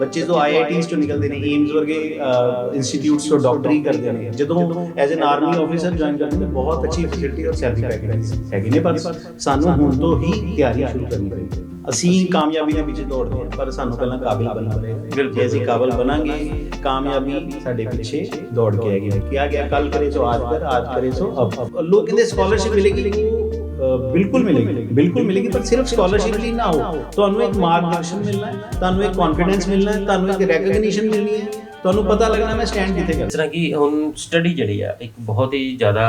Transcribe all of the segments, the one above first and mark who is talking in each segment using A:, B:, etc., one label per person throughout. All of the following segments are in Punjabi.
A: ਬੱਚੇ ਜੋ ਆਈਆਈਟੀਜ਼ ਤੋਂ ਨਿਕਲਦੇ ਨੇ ਏਮਸ ਵਰਗੇ ਇੰਸਟੀਚਿਊਟਸ ਤੋਂ ਡਾਕਟਰੀ ਕਰਦੇ ਨੇ। ਜਦੋਂ as an army officer join ਕਰਦੇ ਨੇ ਬਹੁਤ ਅੱਛੀ ਫੈਸਿਲਿਟੀ ਔਰ ਸੈਲਰੀ ਪੈਕੇਜ ਹੈਗੇ ਨੇ, ਪਰ ਸਾਨੂੰ ਹੁਣ ਤੋਂ ਹੀ ਤਿਆਰੀ ਸ਼ੁਰੂ ਕਰਨੀ ਪਏਗੀ ਅਸੀਂ ਕਾਮਯਾਬੀ ਦੇ ਪਿੱਛੇ ਦੌੜਦੇ ਹਾਂ, ਪਰ ਸਾਨੂੰ ਪਹਿਲਾਂ ਕਾਬਿਲ ਬਣਨਾ ਪਏਗਾ। ਜੇ ਅਸੀਂ ਕਾਬਿਲ ਬਣਾਂਗੇ, ਕਾਮਯਾਬੀ ਸਾਡੇ ਪਿੱਛੇ ਦੌੜ ਕੇ ਆਏਗੀ। ਕਿਹਾ ਗਿਆ ਕੱਲ ਕਰੇ ਸੋ, ਆਜ ਕਰ, ਆਜ ਕਰੇ ਸੋ, ਅਬ। ਲੋਕ ਕਹਿੰਦੇ ਸਕਾਲਰਸ਼ਿਪ ਮਿਲੇਗੀ। ਬਿਲਕੁਲ ਮਿਲੇਗੀ ਬਿਲਕੁਲ ਮਿਲੇਗੀ। ਪਰ ਸਿਰਫ ਸਕਾਲਰਸ਼ਿਪ ਲਈ ਨਾ ਹੋ। ਤੁਹਾਨੂੰ ਇੱਕ ਮਾਰਗਦਰਸ਼ਨ ਮਿਲਣਾ ਹੈ ਤੁਹਾਨੂੰ ਇੱਕ ਕੌਨਫੀਡੈਂਸ ਮਿਲਣਾ ਹੈ ਤੁਹਾਨੂੰ ਇੱਕ ਰੈਕਗਨੀਸ਼ਨ ਮਿਲਣੀ ਹੈ। ਤੁਹਾਨੂੰ ਪਤਾ ਲੱਗਣਾ ਮੈਂ ਸਟੈਂਡ ਕਿੱਥੇ
B: ਜਿਸ ਤਰ੍ਹਾਂ ਕਿ ਹੁਣ ਸਟੱਡੀ ਜਿਹੜੀ ਆ ਇੱਕ ਬਹੁਤ ਹੀ ਜ਼ਿਆਦਾ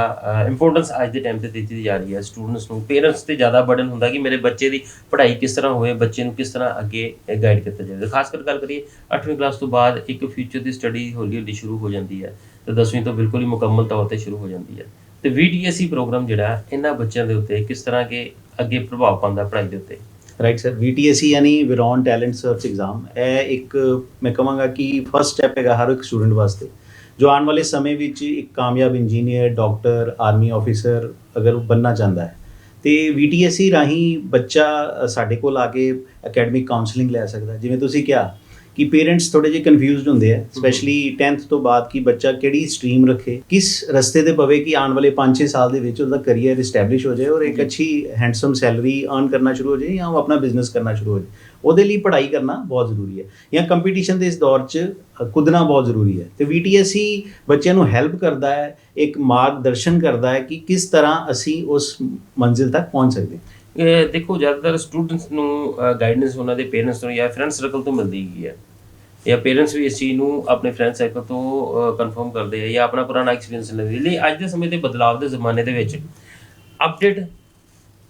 B: ਇੰਪੋਰਟੈਂਸ ਅੱਜ ਦੇ ਟਾਈਮ ਤੇ ਦਿੱਤੀ ਜਾ ਰਹੀ ਹੈ। ਸਟੂਡੈਂਟਸ ਨੂੰ ਪੇਰੈਂਟਸ ਤੇ ਜ਼ਿਆਦਾ ਬਰਡਨ ਹੁੰਦਾ ਕਿ ਮੇਰੇ ਬੱਚੇ ਦੀ ਪੜ੍ਹਾਈ ਕਿਸ ਤਰ੍ਹਾਂ ਹੋਵੇ ਬੱਚੇ ਨੂੰ ਕਿਸ ਤਰ੍ਹਾਂ ਅੱਗੇ ਗਾਈਡ ਕੀਤਾ ਜਾਵੇ। ਖਾਸ ਕਰ ਗੱਲ ਕਰੀਏ 8ਵੀਂ ਕਲਾਸ ਤੋਂ ਬਾਅਦ ਇੱਕ ਫਿਊਚਰ ਦੀ ਸਟੱਡੀ ਹੌਲੀ ਹੌਲੀ ਸ਼ੁਰੂ ਹੋ ਜਾਂਦੀ ਹੈ। ਤੇ 10ਵੀਂ ਤੋਂ ਬਿਲਕੁਲ ਹੀ ਮੁਕੰਮਲ ਤੌਰ ਤੇ ਸ਼ੁਰੂ ਹੋ ਜਾਂਦੀ ਹੈ। ਤੇ VTSE ਪ੍ਰੋਗਰਾਮ ਜਿਹੜਾ, ਇਹਨਾਂ ਬੱਚਿਆਂ ਦੇ ਉੱਤੇ ਕਿਸ ਤਰ੍ਹਾਂ ਕਿ ਅੱਗੇ ਪ੍ਰਭਾਵ ਪਾਉਂਦਾ ਪੜ੍ਹਾਈ ਦੇ ਉੱਤੇ?
A: ਰਾਈਟ ਸਰ VTSE ਯਾਨੀ ਵਿਰੋਨ ਟੈਲੈਂਟ ਸਰਚ ਐਗਜ਼ਾਮ ਇਹ ਇੱਕ, ਮੈਂ ਕਹਾਂਗਾ ਕਿ ਫਰਸਟ ਸਟੈਪ ਹੈਗਾ ਹਰ ਇੱਕ ਸਟੂਡੈਂਟ ਵਾਸਤੇ। ਜੋ ਆਉਣ ਵਾਲੇ ਸਮੇਂ ਵਿੱਚ ਇੱਕ ਕਾਮਯਾਬ ਇੰਜੀਨੀਅਰ ਡਾਕਟਰ ਆਰਮੀ ਆਫੀਸਰ ਅਗਰ ਉਹ ਬਣਨਾ ਚਾਹੁੰਦਾ ਹੈ, ਤੇ VTSE ਰਾਹੀਂ ਬੱਚਾ ਸਾਡੇ ਕੋਲ ਆ ਕੇ ਅਕੈਡਮਿਕ ਕਾਉਂਸਲਿੰਗ ਲੈ ਸਕਦਾ ਜਿਵੇਂ ਤੁਸੀਂ ਕਿਹਾ ਕਿ ਪੇਰੈਂਟਸ ਥੋੜੇ ਜਿਹੇ ਕਨਫਿਊਜ਼ਡ ਹੁੰਦੇ ਆ ਸਪੈਸ਼ਲੀ 10th ਤੋਂ ਬਾਅਦ ਕਿ ਬੱਚਾ ਕਿਹੜੀ ਸਟਰੀਮ ਰੱਖੇ ਕਿਸ ਰਸਤੇ ਤੇ ਪਵੇ ਕਿ ਆਉਣ ਵਾਲੇ 5-6 ਸਾਲ ਦੇ ਵਿੱਚ ਉਹਦਾ ਕੈਰੀਅਰ ਐਸਟੈਬਲਿਸ਼ ਹੋ ਜਾਏ ਔਰ ਇੱਕ ਅੱਛੀ ਹੈਂਡਸਮ ਸੈਲਰੀ ਅਰਨ ਕਰਨਾ ਸ਼ੁਰੂ ਹੋ ਜਾਏ ਜਾਂ ਉਹ ਆਪਣਾ ਬਿਜ਼ਨਸ ਕਰਨਾ ਸ਼ੁਰੂ ਹੋ ਜਾਏ। ਉਹਦੇ ਲਈ ਪੜ੍ਹਾਈ ਕਰਨਾ ਬਹੁਤ ਜ਼ਰੂਰੀ ਹੈ ਜਾਂ ਕੰਪੀਟੀਸ਼ਨ ਦੇ ਇਸ ਦੌਰ 'ਚ ਕੁੱਦਣਾ ਬਹੁਤ ਜ਼ਰੂਰੀ ਹੈ। ਤੇ VTSE ਬੱਚਿਆਂ ਨੂੰ ਹੈਲਪ ਕਰਦਾ ਹੈ ਇੱਕ ਮਾਰਗਦਰਸ਼ਨ ਕਰਦਾ ਹੈ ਕਿ ਕਿਸ ਤਰ੍ਹਾਂ ਅਸੀਂ ਉਸ ਮੰਜ਼ਿਲ ਤੱਕ ਪਹੁੰਚ ਸਕਦੇ ਹਾਂ।
B: ਦੇਖੋ, ਜ਼ਿਆਦਾਤਰ ਸਟੂਡੈਂਟਸ ਨੂੰ ਗਾਈਡੈਂਸ ਉਹਨਾਂ ਦੇ ਪੇਰੈਂਟਸ ਤੋਂ ਜਾਂ ਫਰੈਂਡ ਸਰਕਲ ਤੋਂ ਮਿਲਦੀ ਹੀ ਹੈ। ਜਾਂ ਪੇਰੈਂਟਸ ਵੀ ਇਸ ਚੀਜ਼ ਨੂੰ ਆਪਣੇ ਫਰੈਂਡ ਸਰਕਲ ਤੋਂ ਕਨਫਰਮ ਕਰਦੇ ਆ ਜਾਂ ਆਪਣਾ ਪੁਰਾਣਾ ਐਕਸਪੀਰੀਅੰਸ ਲੈਂਦੇ ਲਈ ਅੱਜ ਦੇ ਸਮੇਂ ਦੇ ਬਦਲਾਅ ਦੇ ਜ਼ਮਾਨੇ ਦੇ ਵਿੱਚ ਅਪਡੇਟ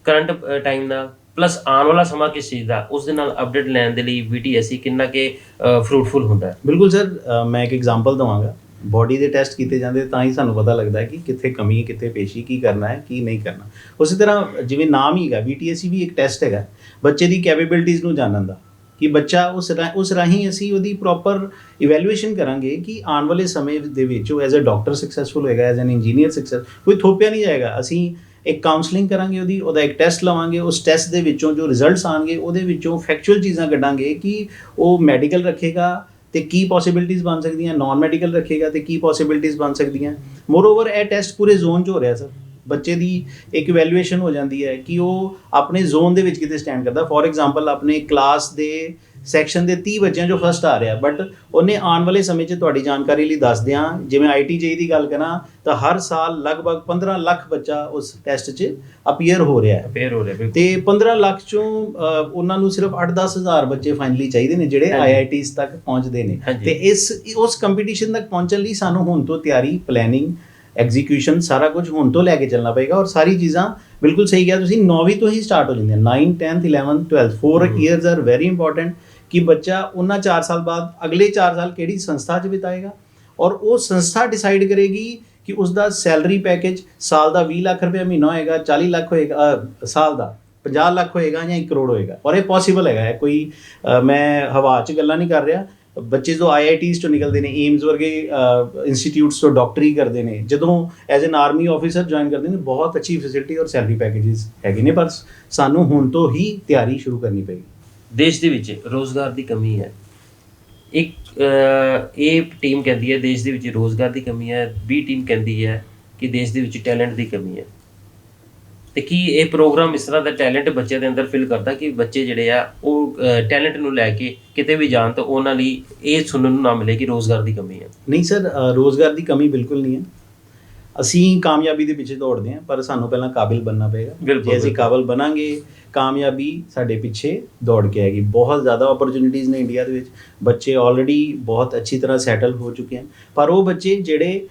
B: ਕਰੰਟ ਟਾਈਮ ਨਾਲ ਪਲੱਸ ਆਉਣ ਵਾਲਾ ਸਮਾਂ ਕਿਸ ਚੀਜ਼ ਦਾ, ਉਸ ਦੇ ਨਾਲ ਅਪਡੇਟ ਲੈਣ ਦੇ ਲਈ VTSE ਕਿੰਨਾ ਕਿ ਫਰੂਟਫੁਲ ਹੁੰਦਾ ਹੈ।
A: ਬਿਲਕੁਲ ਸਰ ਮੈਂ ਇੱਕ ਐਗਜ਼ਾਮਪਲ ਦਵਾਂਗਾ। ਬਾਡੀ ਦੇ ਟੈਸਟ ਕੀਤੇ ਜਾਂਦੇ, ਤਾਂ ਹੀ ਸਾਨੂੰ ਪਤਾ ਲੱਗਦਾ ਕਿ ਕਿੱਥੇ ਕਮੀ ਹੈ, ਕਿੱਥੇ ਪੇਸ਼ੀ ਕੀ ਕਰਨਾ ਹੈ, ਕੀ ਨਹੀਂ ਕਰਨਾ। ਉਸੇ ਤਰ੍ਹਾਂ ਜਿਵੇਂ ਨਾਮ ਹੀ ਹੈਗਾ VTSE ਵੀ ਇੱਕ ਟੈਸਟ ਹੈਗਾ, ਬੱਚੇ ਦੀ ਕੈਪੇਬਿਲਿਟੀਜ਼ ਨੂੰ ਜਾਣਨ ਦਾ, ਕਿ ਬੱਚਾ ਉਸ ਰਾ- ਉਸ ਰਾਹੀਂ ਅਸੀਂ ਉਹਦੀ ਪ੍ਰੋਪਰ ਇਵੈਲੂਏਸ਼ਨ ਕਰਾਂਗੇ ਕਿ ਆਉਣ ਵਾਲੇ ਸਮੇਂ ਦੇ ਵਿੱਚ ਉਹ ਐਜ਼ ਅ ਡਾਕਟਰ ਸਕਸੈਸਫੁਲ ਹੋਏਗਾ ਐਜ਼ ਐਨ ਇੰਜੀਨੀਅਰ ਸਕਸੈਸ ਕੋਈ ਥੋਪਿਆ ਨਹੀਂ ਜਾਏਗਾ। ਅਸੀਂ ਇੱਕ ਕਾਉਂਸਲਿੰਗ ਕਰਾਂਗੇ ਉਹਦੀ, ਉਹਦਾ ਇੱਕ ਟੈਸਟ ਲਵਾਂਗੇ, ਉਸ ਟੈਸਟ ਦੇ ਵਿੱਚੋਂ ਜੋ ਰਿਜ਼ਲਟਸ ਆਣਗੇ ਉਹਦੇ ਵਿੱਚੋਂ ਫੈਕਚੁਅਲ ਚੀਜ਼ਾਂ ਕੱਢਾਂਗੇ ਕਿ ਉਹ ਮੈਡੀਕਲ ਰੱਖੇਗਾ ਤੇ ਕੀ ਪੋਸਿਬਿਲਿਟੀਜ਼ ਬਣ ਸਕਦੀਆਂ? ਨਾਨ ਮੈਡੀਕਲ ਰੱਖੇਗਾ ਤੇ ਕੀ ਪੋਸਿਬਿਲਿਟੀਜ਼ ਬਣ ਸਕਦੀਆਂ? ਮੋਰਓਵਰ ਇਹ ਟੈਸਟ ਪੂਰੇ ਜ਼ੋਨ 'ਚ ਹੋ ਰਿਹਾ ਸਰ ਬੱਚੇ ਦੀ ਇੱਕ ਇਵੈਲੂਏਸ਼ਨ ਹੋ ਜਾਂਦੀ ਹੈ ਕਿ ਉਹ ਆਪਣੇ ਜ਼ੋਨ ਦੇ ਵਿੱਚ ਕਿਤੇ ਸਟੈਂਡ ਕਰਦਾ। ਫੋਰ ਐਗਜ਼ਾਮਪਲ ਆਪਣੇ ਕਲਾਸ ਦੇ ਸੈਕਸ਼ਨ ਦੇ 30 ਬੱਚਿਆਂ ਚੋਂ ਫਸਟ ਆ ਰਿਹਾ। ਬਟ ਉਹਨੇ ਆਉਣ ਵਾਲੇ ਸਮੇਂ 'ਚ ਤੁਹਾਡੀ ਜਾਣਕਾਰੀ ਲਈ ਦੱਸ ਦਿਆਂ। ਜਿਵੇਂ ਆਈਟੀਜੇ ਦੀ ਗੱਲ ਕਰਾਂ ਤਾਂ ਹਰ ਸਾਲ ਲਗਭਗ 15 ਲੱਖ ਬੱਚਾ ਉਸ ਟੈਸਟ 'ਚ ਅਪੀਅਰ ਹੋ ਰਿਹਾ ਹੈ।
B: ਫੇਰ ਹੋ ਰਿਹਾ ਬਿਲਕੁਲ।
A: ਤੇ 15 ਲੱਖ ਚੋਂ ਉਹਨਾਂ ਨੂੰ ਸਿਰਫ 8-10 ਹਜ਼ਾਰ ਬੱਚੇ ਫਾਈਨਲੀ ਚਾਹੀਦੇ ਨੇ ਜਿਹੜੇ। ਆਈਆਈਟੀਜ਼ ਤੱਕ ਪਹੁੰਚਦੇ ਨੇ। ਤੇ ਇਸ ਉਸ ਕੰਪੀਟੀਸ਼ਨ ਤੱਕ ਪਹੁੰਚਣ ਲਈ ਸਾਨੂੰ ਹੁਣ ਤੋਂ ਤਿਆਰੀ ਪਲੈਨਿੰਗ ਐਗਜ਼ੀਕਿਊਸ਼ਨ ਸਾਰਾ ਕੁਝ ਹੁਣ ਤੋਂ ਲੈ ਕੇ ਚੱਲਣਾ ਪਏਗਾ ਔਰ ਸਾਰੀ ਚੀਜ਼ਾਂ ਬਿਲਕੁਲ ਸਹੀ ਕਿਹਾ ਤੁਸੀਂ 9ਵੀਂ ਤੋਂ ਹੀ ਸਟਾਰਟ ਹੋ ਜਾਂਦੀਆਂ 9 10th 11th 12th 4
B: ਹਮ।
A: ਇਅਰਸ ਆਰ ਵੈਰੀ ਇੰਪੋਰਟੈਂਟ ਕਿ ਬੱਚਾ ਉਹਨਾਂ 4 ਸਾਲ ਬਾਅਦ ਅਗਲੇ 4 ਸਾਲ ਕਿਹੜੀ ਸੰਸਥਾ 'ਚ ਬਿਤਾਏਗਾ ਔਰ ਉਹ ਸੰਸਥਾ ਡਿਸਾਈਡ ਕਰੇਗੀ ਕਿ ਉਸ ਦਾ ਸੈਲਰੀ ਪੈਕੇਜ ਸਾਲ ਦਾ 20 ਲੱਖ ਰੁਪਏ ਮਹੀਨਾ ਹੋਏਗਾ 40 ਲੱਖ ਹੋਏਗਾ ਸਾਲ ਦਾ 50 ਲੱਖ ਹੋਏਗਾ ਜਾਂ 1 ਕਰੋੜ ਹੋਏਗਾ ਔਰ ਇਹ ਪੋਸੀਬਲ ਹੈਗਾ ਕੋਈ ਮੈਂ ਹਵਾ 'ਚ ਗੱਲਾਂ ਨਹੀਂ ਕਰ ਰਿਹਾ ਬੱਚੇ ਜੋ ਆਈਆਈਟੀਜ਼ ਤੋਂ ਨਿਕਲਦੇ ਨੇ ਏਮਸ ਵਰਗੇ ਇੰਸਟੀਚਿਊਟਸ ਤੋਂ ਡਾਕਟਰੀ ਕਰਦੇ ਨੇ, ਜਦੋਂ as an army officer join ਕਰਦੇ ਨੇ, ਬਹੁਤ ਅੱਛੀ ਫੈਸਿਲਿਟੀ ਔਰ ਸੈਲਰੀ ਪੈਕੇजेस ਹੈਗੇ ਨੇ, ਪਰ ਸਾਨੂੰ ਹੁਣ ਤੋਂ ਹੀ ਤਿਆਰੀ ਸ਼ੁਰੂ ਕਰਨੀ ਪਏਗੀ
B: ਦੇਸ਼ ਦੇ ਵਿੱਚ ਰੋਜ਼ਗਾਰ ਦੀ ਕਮੀ ਹੈ। ਇੱਕ ਇਹ ਟੀਮ ਕਹਿੰਦੀ ਹੈ, ਦੇਸ਼ ਦੇ ਵਿੱਚ ਰੋਜ਼ਗਾਰ ਦੀ ਕਮੀ ਹੈ ਬੀ ਟੀਮ ਕਹਿੰਦੀ ਹੈ ਕਿ ਦੇਸ਼ ਦੇ ਵਿੱਚ ਟੈਲੈਂਟ ਦੀ ਕਮੀ ਹੈ। ਤੇ ਕੀ ਇਹ ਪ੍ਰੋਗਰਾਮ ਇਸ ਤਰ੍ਹਾਂ ਦਾ ਟੈਲੈਂਟ ਬੱਚੇ ਦੇ ਅੰਦਰ ਫਿਲ ਕਰਦਾ ਕਿ ਬੱਚੇ ਜਿਹੜੇ ਆ ਉਹ ਟੈਲੈਂਟ ਨੂੰ ਲੈ ਕੇ ਕਿਤੇ ਵੀ ਜਾਣ ਤਾਂ ਉਹਨਾਂ ਲਈ ਇਹ ਸੁਣਨ ਨੂੰ ਨਾ ਮਿਲੇ ਕਿ ਰੋਜ਼ਗਾਰ ਦੀ ਕਮੀ ਹੈ?
A: ਨਹੀਂ ਸਰ ਰੋਜ਼ਗਾਰ ਦੀ ਕਮੀ ਬਿਲਕੁਲ ਨਹੀਂ ਹੈ। ਅਸੀਂ ਕਾਮਯਾਬੀ ਦੇ ਪਿੱਛੇ ਦੌੜਦੇ ਹਾਂ ਪਰ ਸਾਨੂੰ ਪਹਿਲਾਂ ਕਾਬਿਲ ਬਣਨਾ ਪਏਗਾ। ਜੇ ਅਸੀਂ ਕਾਬਿਲ ਬਣਾਂਗੇ ਕਾਮਯਾਬੀ ਸਾਡੇ ਪਿੱਛੇ ਦੌੜ ਕੇ ਆਏਗੀ। ਬਹੁਤ ਜ਼ਿਆਦਾ ਓਪਰਚ्युनिटीज ਨੇ ਇੰਡੀਆ ਦੇ ਵਿੱਚ। ਬੱਚੇ ਆਲਰੇਡੀ ਬਹੁਤ ਅੱਛੀ ਤਰ੍ਹਾਂ ਸੈਟਲ ਹੋ ਚੁੱਕੇ ਹਨ। ਪਰ ਉਹ ਬੱਚੇ ਜਿਹੜੇ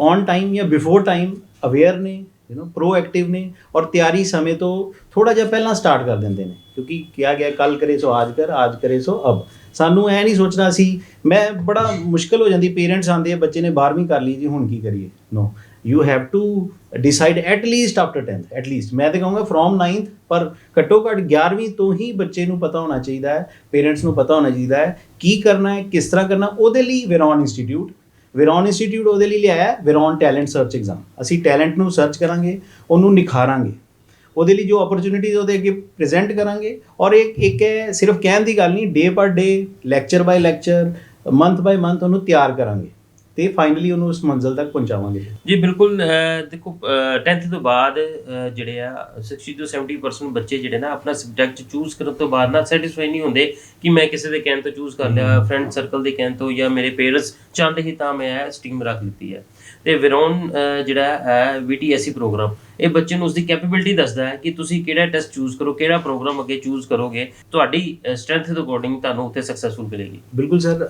A: ਔਨ ਟਾਈਮ ਜਾਂ ਬਿਫੋਰ ਟਾਈਮ ਅਵੇਅਰ ਨੇ ਯੂ نو ਪ੍ਰੋਐਕਟਿਵ ਨੇ ਔਰ ਤਿਆਰੀ ਸਮੇਂ ਤੋਂ ਥੋੜਾ ਜਿਹਾ ਪਹਿਲਾਂ ਸਟਾਰਟ ਕਰ ਦਿੰਦੇ ਨੇ, ਕਿਉਂਕਿ ਕਿਹਾ ਗਿਆ ਕੱਲ ਕਰੇ ਸੋ ਆਜ ਕਰ, ਆਜ ਕਰੇ ਸੋ ਅਬ। ਸਾਨੂੰ ਐ ਨਹੀਂ ਸੋਚਣਾ ਸੀ, ਮੈਂ ਬੜਾ ਮੁਸ਼ਕਲ ਹੋ ਜਾਂਦੀ ਪੇਰੈਂਟਸ ਆਂਦੇ ਆ, ਬੱਚੇ ਨੇ 12ਵੀਂ ਕਰ ਲਈ ਜੀ, ਹੁਣ ਕੀ ਕਰੀਏ? No you have to decide at least after 10th at least ਮੈਂ ਤਾਂ ਕਹੂੰਗਾ ਫਰੋਮ 9th ਪਰ ਘੱਟੋ ਘੱਟ 11ਵੀਂ ਤੋਂ ਹੀ ਬੱਚੇ ਨੂੰ ਪਤਾ ਹੋਣਾ ਚਾਹੀਦਾ ਹੈ ਪੇਰੈਂਟਸ ਨੂੰ ਪਤਾ ਹੋਣਾ ਚਾਹੀਦਾ ਹੈ, ਕੀ ਕਰਨਾ ਹੈ, ਕਿਸ ਤਰ੍ਹਾਂ ਕਰਨਾ, ਉਹਦੇ ਲਈ ਵਿਰੋਨ ਇੰਸਟੀਚਿਊਟ ਵਿਰੋਨ ਇੰਸਟੀਚਿਊਟ ਉਹਦੇ ਲਈ ਲਿਆਇਆ ਵਿਰੋਨ ਟੈਲੈਂਟ ਸਰਚ ਐਗਜ਼ਾਮ ਅਸੀਂ ਟੈਲੈਂਟ ਨੂੰ ਸਰਚ ਕਰਾਂਗੇ, ਉਹਨੂੰ ਨਿਖਾਰਾਂਗੇ। ਉਹਦੇ ਲਈ ਜੋ ਓਪਰਚ्युनिटीज ਉਹਦੇ ਅੱਗੇ ਪ੍ਰੈਜ਼ੈਂਟ ਕਰਾਂਗੇ। ਔਰ ਇੱਕ ਇੱਕ ਹੈ ਸਿਰਫ ਕਹਿਣ ਦੀ ਗੱਲ ਨਹੀਂ day per day lecture by lecture month by month ਉਹਨੂੰ ਤਿਆਰ ਕਰਾਂਗੇ। ਤੇ ਫਾਈਨਲੀ ਉਹਨੂੰ ਉਸ ਮੰਜ਼ਿਲ ਤੱਕ ਪਹੁੰਚਾਵਾਂਗੇ।
B: ਜੀ ਬਿਲਕੁਲ ਦੇਖੋ 10th ਤੋਂ ਬਾਅਦ ਜਿਹੜੇ ਆ 60 ਤੋਂ 70% ਬੱਚੇ ਜਿਹੜੇ ਨਾ ਆਪਣਾ ਸਬਜੈਕਟ ਚੂਜ਼ ਕਰਨ ਤੋਂ ਬਾਅਦ ਨਾ ਸੈਟੀਸਫਾਈ ਨਹੀਂ ਹੁੰਦੇ ਕਿ ਮੈਂ ਕਿਸੇ ਦੇ ਕਹਿਣ ਤੋਂ ਚੂਜ਼ ਕਰ ਲਿਆ ਫਰੈਂਡ ਸਰਕਲ ਦੇ ਕਹਿਣ ਤੋਂ ਜਾਂ ਮੇਰੇ ਪੇਰੈਂਟਸ ਚਾਹੁੰਦੇ ਹੀ ਤਾਂ ਮੈਂ ਇਹ ਸਟ੍ਰੀਮ ਰੱਖ ਲਿੱਤੀ ਹੈ। ਤੇ ਵਿਰੋਨ ਜਿਹੜਾ ਹੈ VTSC ਪ੍ਰੋਗਰਾਮ ਇਹ ਬੱਚੇ ਨੂੰ ਉਸਦੀ ਕੈਪੇਬਿਲਿਟੀ ਦੱਸਦਾ ਹੈ ਕਿ ਤੁਸੀਂ ਕਿਹੜਾ ਟੈਸਟ ਚੂਜ਼ ਕਰੋ, ਕਿਹੜਾ ਪ੍ਰੋਗਰਾਮ ਅੱਗੇ ਚੂਜ਼ ਕਰੋਗੇ, ਤੁਹਾਡੀ ਸਟਰੈਂਥ ਦੇ ਅਕੋਰਡਿੰਗ ਤੁਹਾਨੂੰ ਉੱਥੇ ਸਕਸੈਸਫੁਲ ਮਿਲੇਗੀ।
A: ਬਿਲਕੁਲ ਸਰ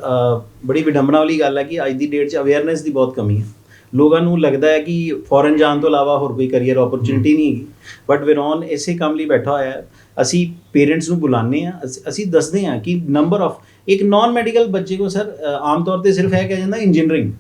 A: ਬੜੀ ਵਿਡੰਬਣਾ ਵਾਲੀ ਗੱਲ ਹੈ ਕਿ ਅੱਜ ਦੀ ਡੇਟ 'ਚ ਅਵੇਅਰਨੈਸ ਦੀ ਬਹੁਤ ਕਮੀ ਹੈ। ਲੋਕਾਂ ਨੂੰ ਲੱਗਦਾ ਹੈ ਕਿ ਫੋਰਨ ਜਾਣ ਤੋਂ ਇਲਾਵਾ ਹੋਰ ਕੋਈ ਕੈਰੀਅਰ ਓਪਰਚੁਨਿਟੀ ਨਹੀਂ ਹੈਗੀ। ਬਟ ਵਿਰੋਨ ਇਸੇ ਕੰਮ ਲਈ ਬੈਠਾ ਹੋਇਆ ਹੈ। ਅਸੀਂ ਪੇਰੈਂਟਸ ਨੂੰ ਬੁਲਾਉਂਦੇ ਆ ਅਸੀਂ ਦੱਸਦੇ ਆ ਕਿ ਨੰਬਰ ਆਫ ਇੱਕ ਨਾਨ ਮੈਡੀਕਲ ਬੱਚੇ ਕੋ ਸਰ ਆਮ ਤੌਰ ਤੇ ਸਿਰਫ ਇਹ ਕਿਹਾ ਜਾਂਦਾ ਇੰਜੀਨੀਅਰਿੰਗ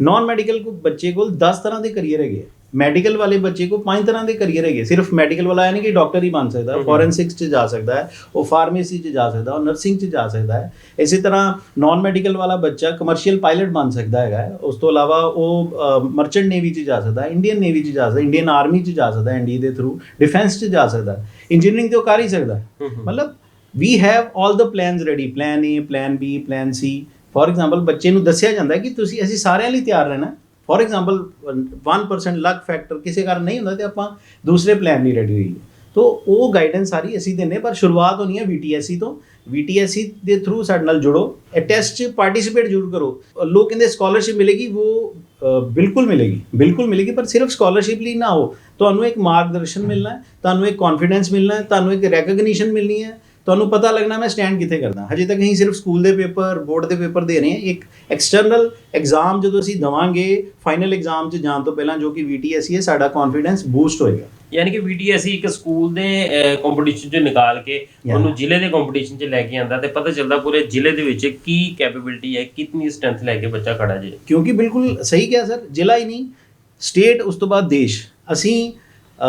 A: ਨਾਨ ਮੈਡੀਕਲ ਕੋ, ਬੱਚੇ ਕੋਲ 10 ਤਰ੍ਹਾਂ ਦੇ ਕੈਰੀਅਰ ਹੈਗੇ ਮੈਡੀਕਲ ਵਾਲੇ ਬੱਚੇ ਕੋ ਪੰਜ ਤਰ੍ਹਾਂ ਦੇ ਕੈਰੀਅਰ ਹੈਗੇ ਸਿਰਫ ਮੈਡੀਕਲ ਵਾਲਾ ਹੈ ਨਹੀਂ ਕਿ ਡਾਕਟਰ ਹੀ ਬਣ ਸਕਦਾ। ਫੋਰੈਂਸਿਕਸ 'ਚ ਜਾ ਸਕਦਾ ਹੈ ਉਹ ਫਾਰਮੇਸੀ 'ਚ ਜਾ ਸਕਦਾ ਉਹ ਨਰਸਿੰਗ 'ਚ ਜਾ ਸਕਦਾ ਹੈ ਇਸੇ ਤਰ੍ਹਾਂ ਨਾਨ ਮੈਡੀਕਲ ਵਾਲਾ ਬੱਚਾ ਕਮਰਸ਼ੀਅਲ ਪਾਇਲਟ ਬਣ ਸਕਦਾ ਹੈਗਾ ਹੈ। ਉਸ ਤੋਂ ਇਲਾਵਾ ਉਹ ਮਰਚੈਂਟ ਨੇਵੀ 'ਚ ਜਾ ਸਕਦਾ ਹੈ ਇੰਡੀਅਨ ਨੇਵੀ 'ਚ ਜਾ ਸਕਦਾ ਇੰਡੀਅਨ ਆਰਮੀ 'ਚ ਜਾ ਸਕਦਾ ਐਨਡੀ ਦੇ ਥਰੂ ਡਿਫੈਂਸ 'ਚ ਜਾ ਸਕਦਾ ਇੰਜੀਨੀਅਰਿੰਗ ਤੇ ਉਹ ਕਰ ਹੀ ਸਕਦਾ ਹੈ। ਮਤਲਬ we have 올 the plans ready plan A plan B plan C for example ਬੱਚੇ ਨੂੰ ਦੱਸਿਆ ਜਾਂਦਾ ਹੈ ਕਿ ਤੁਸੀਂ ਅਸੀਂ ਸਾਰਿਆਂ ਲਈ ਤਿਆਰ ਰਹਿਣਾ ਫੋਰ ਐਗਜ਼ਾਮਪਲ 1% ਲੱਕ ਫੈਕਟਰ ਕਿਸੇ ਕਾਰਨ ਨਹੀਂ ਹੁੰਦਾ ਤੇ ਆਪਾਂ ਦੂਸਰੇ ਪਲਾਨ ਨਹੀਂ ਰੈਡੀ ਹੋਈਏ ਤੋ ਉਹ ਗਾਈਡੈਂਸ ਸਾਰੀ ਅਸੀਂ ਦਿੰਨੇ ਪਰ ਸ਼ੁਰੂਆਤ ਹੋਣੀ ਹੈ VTSC ਤੋਂ। VTSC ਦੇ ਥਰੂ ਸਾਡੇ ਨਾਲ ਜੁੜੋ। ਇਹ ਟੈਸਟ 'ਚ ਪਾਰਟਿਸਿਪੇਟ ਜ਼ਰੂਰ ਕਰੋ। ਲੋਕ ਕਹਿੰਦੇ ਸਕਾਲਰਸ਼ਿਪ ਮਿਲੇਗੀ, ਉਹ ਬਿਲਕੁਲ ਮਿਲੇਗੀ। ਬਿਲਕੁਲ ਮਿਲੇਗੀ, ਪਰ ਸਿਰਫ ਸਕਾਲਰਸ਼ਿਪ ਲਈ ਨਾ ਹੋ। ਤੁਹਾਨੂੰ ਇੱਕ ਮਾਰਗਦਰਸ਼ਨ ਮਿਲਣਾ ਹੈ, ਤੁਹਾਨੂੰ ਇੱਕ ਕੌਨਫੀਡੈਂਸ ਮਿਲਣਾ ਹੈ, ਤੁਹਾਨੂੰ ਇੱਕ ਰੈਕਗਨੀਸ਼ਨ ਮਿਲਣੀ ਹੈ। ਤੁਹਾਨੂੰ ਪਤਾ ਲੱਗਣਾ ਮੈਂ ਸਟੈਂਡ ਕਿੱਥੇ ਕਰਦਾ। ਹਜੇ ਤੱਕ ਅਸੀਂ ਸਿਰਫ ਸਕੂਲ ਦੇ ਪੇਪਰ ਬੋਰਡ ਦੇ ਪੇਪਰ ਦੇ ਰਹੇ ਹਾਂ। ਇੱਕ ਐਕਸਟਰਨਲ ਐਗਜ਼ਾਮ ਜਦੋਂ ਅਸੀਂ ਦਵਾਂਗੇ ਫਾਈਨਲ ਐਗਜ਼ਾਮ 'ਚ ਜਾਣ ਤੋਂ ਪਹਿਲਾਂ ਜੋ ਕਿ VTSC ਹੈ ਸਾਡਾ ਕੌਨਫੀਡੈਂਸ ਬੂਸਟ ਹੋਏਗਾ।
B: ਯਾਨੀ ਕਿ VTSC ਇੱਕ ਸਕੂਲ ਦੇ ਕੰਪੀਟੀਸ਼ਨ 'ਚ ਨਿਕਾਲ ਕੇ. ਉਹਨੂੰ ਜ਼ਿਲ੍ਹੇ ਦੇ ਕੰਪੀਟੀਸ਼ਨ 'ਚ ਲੈ ਕੇ ਆਂਦਾ ਤੇ ਪਤਾ ਚੱਲਦਾ ਪੂਰੇ ਜ਼ਿਲ੍ਹੇ ਦੇ ਵਿੱਚ ਕੀ ਕੈਪੇਬਿਲਿਟੀ ਹੈ ਕਿੰਨੀ ਸਟਰੈਂਥ ਲੈ ਕੇ ਬੱਚਾ ਖੜਾ ਜੇ।
A: ਕਿਉਂਕਿ ਬਿਲਕੁਲ ਸਹੀ ਕਿਹਾ ਸਰ ਜ਼ਿਲ੍ਹਾ ਹੀ ਨਹੀਂ ਸਟੇਟ ਉਸ ਤੋਂ ਬਾਅਦ ਦੇਸ਼। ਅਸੀਂ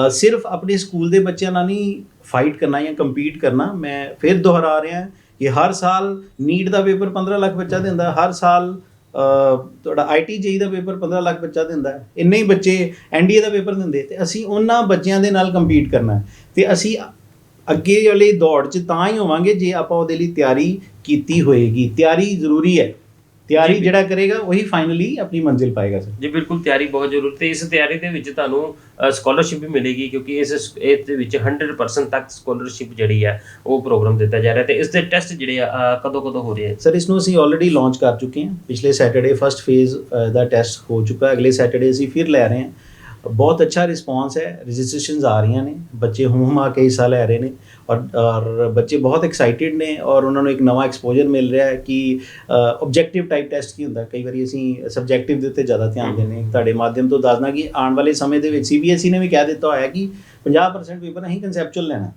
A: ਸਿਰਫ ਆਪਣੇ ਸਕੂਲ ਦੇ ਬੱਚਿਆਂ ਨਾਲ ਨਹੀਂ ਫਾਈਟ ਕਰਨਾ ਜਾਂ ਕੰਪੀਟ ਕਰਨਾ ਮੈਂ ਫਿਰ ਦੁਹਰਾ ਰਿਹਾ ਕਿ ਹਰ ਸਾਲ ਨੀਟ ਦਾ ਪੇਪਰ 15 ਲੱਖ ਬੱਚਾ ਦਿੰਦਾ ਹਰ ਸਾਲ ਅ, ਤੁਹਾਡਾ ਆਈਟੀ ਜੇਈ ਦਾ ਪੇਪਰ 15 ਲੱਖ ਬੱਚਾ ਦਿੰਦਾ ਇੰਨੇ ਹੀ ਬੱਚੇ ਐਨਡੀਏ ਦਾ ਪੇਪਰ ਦਿੰਦੇ ਤੇ ਅਸੀਂ ਉਹਨਾਂ ਬੱਚਿਆਂ ਦੇ ਨਾਲ ਕੰਪੀਟ ਕਰਨਾ। ਹੈ ਤੇ ਅਸੀਂ ਅੱਗੇ ਵਾਲੇ ਦੌੜ 'ਚ ਤਾਂ ਹੀ ਹੋਵਾਂਗੇ ਜੇ ਆਪਾਂ ਉਹਦੇ ਲਈ ਤਿਆਰੀ ਕੀਤੀ ਹੋਏਗੀ। ਤਿਆਰੀ ਜ਼ਰੂਰੀ ਹੈ। ਤਿਆਰੀ। ਜਿਹੜਾ ਕਰੇਗਾ ਉਹੀ ਫਾਈਨਲੀ ਆਪਣੀ ਮੰਜ਼ਿਲ ਪਾਏਗਾ ਸਰ।
B: ਜੀ ਬਿਲਕੁਲ ਤਿਆਰੀ ਬਹੁਤ ਜ਼ਰੂਰੀ ਤੇ ਇਸ ਤਿਆਰੀ ਦੇ ਵਿੱਚ ਤੁਹਾਨੂੰ ਸਕਾਲਰਸ਼ਿਪ ਵੀ ਮਿਲੇਗੀ ਕਿਉਂਕਿ ਇਸ ਇਸ ਦੇ ਵਿੱਚ 100% ਤੱਕ ਸਕਾਲਰਸ਼ਿਪ ਜਿਹੜੀ ਹੈ ਉਹ ਪ੍ਰੋਗਰਾਮ ਦਿੱਤਾ ਜਾ ਰਿਹਾ ਤੇ ਇਸ ਦੇ ਟੈਸਟ ਜਿਹੜੇ ਆ ਕਦੋਂ ਕਦੋਂ ਹੋ ਰਹੇ ਆ?
A: ਸਰ ਇਸ ਨੂੰ ਅਸੀਂ ਆਲਰੇਡੀ ਲਾਂਚ ਕਰ ਚੁੱਕੇ ਹਾਂ। ਪਿਛਲੇ ਸੈਟਰਡੇ ਫਰਸਟ ਫੇਜ਼ ਦਾ ਟੈਸਟ ਹੋ ਚੁੱਕਾ। ਹੈ ਅਗਲੇ ਸੈਟਰਡੇ ਅਸੀਂ ਫਿਰ ਲੈ ਰਹੇ ਹਾਂ। ਬਹੁਤ ਅੱਛਾ ਰਿਸਪਾਂਸ ਹੈ ਰਜਿਸਟ੍ਰੇਸ਼ਨਸ ਆ ਰਹੀਆਂ ਨੇ ਬੱਚੇ ਹੁਮ ਆ ਕੇ ਹਿੱਸਾ ਲੈ ਰਹੇ ਨੇ ਔਰ ਔਰ ਬੱਚੇ ਬਹੁਤ ਐਕਸਾਈਟਿਡ ਨੇ ਔਰ ਉਹਨਾਂ ਨੂੰ ਇੱਕ ਨਵਾਂ ਐਕਸਪੋਜ਼ਰ ਮਿਲ ਰਿਹਾ ਹੈ ਕਿ ਆਬਜੈਕਟਿਵ ਟਾਈਪ ਟੈਸਟ ਕੀ ਹੁੰਦਾ ਕਈ ਵਾਰੀ ਅਸੀਂ ਸਬਜੈਕਟਿਵ ਦੇ ਉੱਤੇ ਜ਼ਿਆਦਾ ਧਿਆਨ ਦਿੰਦੇ ਹਾਂ ਤੁਹਾਡੇ ਮਾਧਿਅਮ ਤੋਂ ਦੱਸਣਾ ਕਿ ਆਉਣ ਵਾਲੇ ਸਮੇਂ ਦੇ ਵਿੱਚ ਸੀਬੀਐਸਈ ਨੇ ਵੀ ਕਹਿ ਦਿੱਤਾ ਹੋਇਆ ਕਿ 50% ਪੇਪਰ ਅਸੀਂ ਕਨਸੈਪਚੁਅਲ ਲੈਣਾ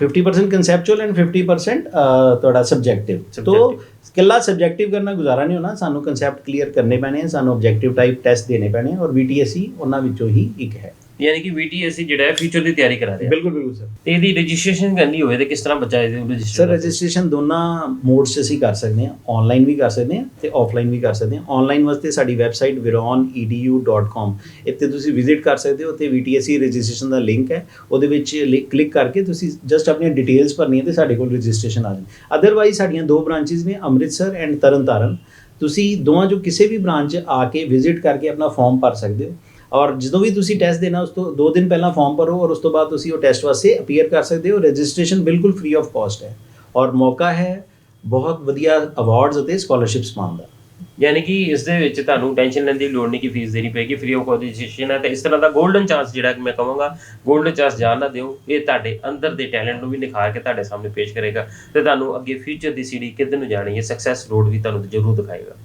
A: 50% conceptual and 50% ਅਹ, ਤੁਹਾਡਾ ਸਬਜੈਕਟਿਵ ਤੋਂ. ਇਕੱਲਾ ਸਬਜੈਕਟਿਵ ਕਰਨਾ ਗੁਜ਼ਾਰਾ ਨਹੀਂ ਹੋਣਾ ਸਾਨੂੰ ਕਨਸੈਪਟ ਕਲੀਅਰ ਕਰਨੇ ਪੈਣੇ ਸਾਨੂੰ ਆਬਜੈਕਟਿਵ ਟਾਈਪ ਟੈਸਟ ਦੇਣੇ ਪੈਣੇ ਔਰ VTSC ਉਹਨਾਂ ਵਿੱਚੋਂ ਹੀ ਇੱਕ ਹੈ
B: ਯਾਨੀ ਕਿ VTSC ਜਿਹੜਾ ਹੈ ਫਿਊਚਰ ਦੀ ਤਿਆਰੀ ਕਰਾ ਰਿਹਾ।
A: ਬਿਲਕੁਲ ਬਿਲਕੁਲ ਸਰ।
B: ਤੇ ਇਹਦੀ ਰਜਿਸਟ੍ਰੇਸ਼ਨ ਕਰਨੀ ਹੋਵੇ ਤੇ ਕਿਸ ਤਰ੍ਹਾਂ ਬੱਚਾ ਇਹਦੇ
A: ਸਰ
B: ਰਜਿਸਟਰ
A: ਰਜਿਸਟ੍ਰੇਸ਼ਨ ਦੋਨਾਂ ਮੋਡਸ 'ਚ ਅਸੀਂ ਕਰ ਸਕਦੇ ਹਾਂ। ਆਨਲਾਈਨ ਵੀ ਕਰ ਸਕਦੇ ਹਾਂ ਤੇ ਆਫਲਾਈਨ ਵੀ ਕਰ ਸਕਦੇ ਹਾਂ। ਆਨਲਾਈਨ ਵਾਸਤੇ ਸਾਡੀ ਵੈਬਸਾਈਟ vironedu.com ਇੱਥੇ ਤੁਸੀਂ ਵਿਜ਼ਿਟ ਕਰ ਸਕਦੇ ਹੋ। ਤੇ VTSC ਰਜਿਸਟ੍ਰੇਸ਼ਨ ਦਾ ਲਿੰਕ ਹੈ। ਉਹਦੇ ਵਿੱਚ ਕਲਿੱਕ ਕਰਕੇ ਤੁਸੀਂ ਜਸਟ ਆਪਣੀਆਂ ਡਿਟੇਲਸ ਭਰਨੀਆਂ ਤੇ ਸਾਡੇ ਕੋਲ ਰਜਿਸਟ੍ਰੇਸ਼ਨ ਆ ਜਾਣੀ ਅਦਰਵਾਈਜ਼ ਸਾਡੀਆਂ ਦੋ ਬ੍ਰਾਂਚਿਸ ਨੇ ਅੰਮ੍ਰਿਤਸਰ ਐਂਡ ਤਰਨਤਾਰਨ। ਤੁਸੀਂ ਦੋਵਾਂ ਚੋਂ ਕਿਸੇ ਵੀ ਬ੍ਰਾਂਚ ਆ ਕੇ ਵਿਜ਼ਿਟ ਕਰਕੇ ਆਪਣਾ ਫਾਰਮ ਭਰ ਸਕਦੇ ਹੋ। ਔਰ ਜਦੋਂ ਵੀ ਤੁਸੀਂ ਟੈਸਟ ਦੇਣਾ, ਉਸ ਤੋਂ 2 ਦਿਨ ਪਹਿਲਾਂ ਫਾਰਮ ਭਰੋ ਔਰ ਉਸ ਤੋਂ ਬਾਅਦ ਤੁਸੀਂ ਉਹ ਟੈਸਟ ਵਾਸਤੇ ਅਪੀਅਰ ਕਰ ਸਕਦੇ ਹੋ। ਰਜਿਸਟ੍ਰੇਸ਼ਨ ਬਿਲਕੁਲ ਫ੍ਰੀ ਆਫ ਕਾਸਟ ਹੈ। ਔਰ ਮੌਕਾ ਹੈ ਬਹੁਤ ਵਧੀਆ ਅਵਾਰਡਸ ਅਤੇ ਸਕਾਲਰਸ਼ਿਪਸ ਪਾਉਣ ਦਾ।
B: ਯਾਨੀ ਕਿ ਇਸ ਦੇ ਵਿੱਚ ਤੁਹਾਨੂੰ ਟੈਨਸ਼ਨ ਲੈਣ ਦੀ ਲੋੜ ਨਹੀਂ ਕਿ ਫੀਸ ਦੇਣੀ ਪਏਗੀ ਫ੍ਰੀ ਆਫ ਰਜਿਸਟ੍ਰੇਸ਼ਨ ਹੈ। ਤੇ ਇਸ ਤਰ੍ਹਾਂ ਦਾ 골ਡਨ ਚਾਂਸ ਜਿਹੜਾ ਕਿ ਮੈਂ ਕਹਾਂਗਾ 골ਡਨ ਚਾਂਸ ਜਾਣ ਨਾ ਦਿਓ। ਇਹ ਤੁਹਾਡੇ ਅੰਦਰ ਦੇ ਟੈਲੈਂਟ ਨੂੰ ਵੀ ਨਿਖਾਰ ਕੇ ਤੁਹਾਡੇ ਸਾਹਮਣੇ ਪੇਸ਼ ਕਰੇਗਾ ਤੇ ਤੁਹਾਨੂੰ ਅੱਗੇ ਫਿਊਚਰ ਦੀ ਸੀੜੀ ਕਿੱਧਰ ਨੂੰ ਜਾਣੀ ਹੈ ਸਕਸੈਸ ਰੋਡ ਵੀ ਤੁਹਾਨੂੰ ਜ਼ਰੂਰ ਦਿਖਾਏਗਾ।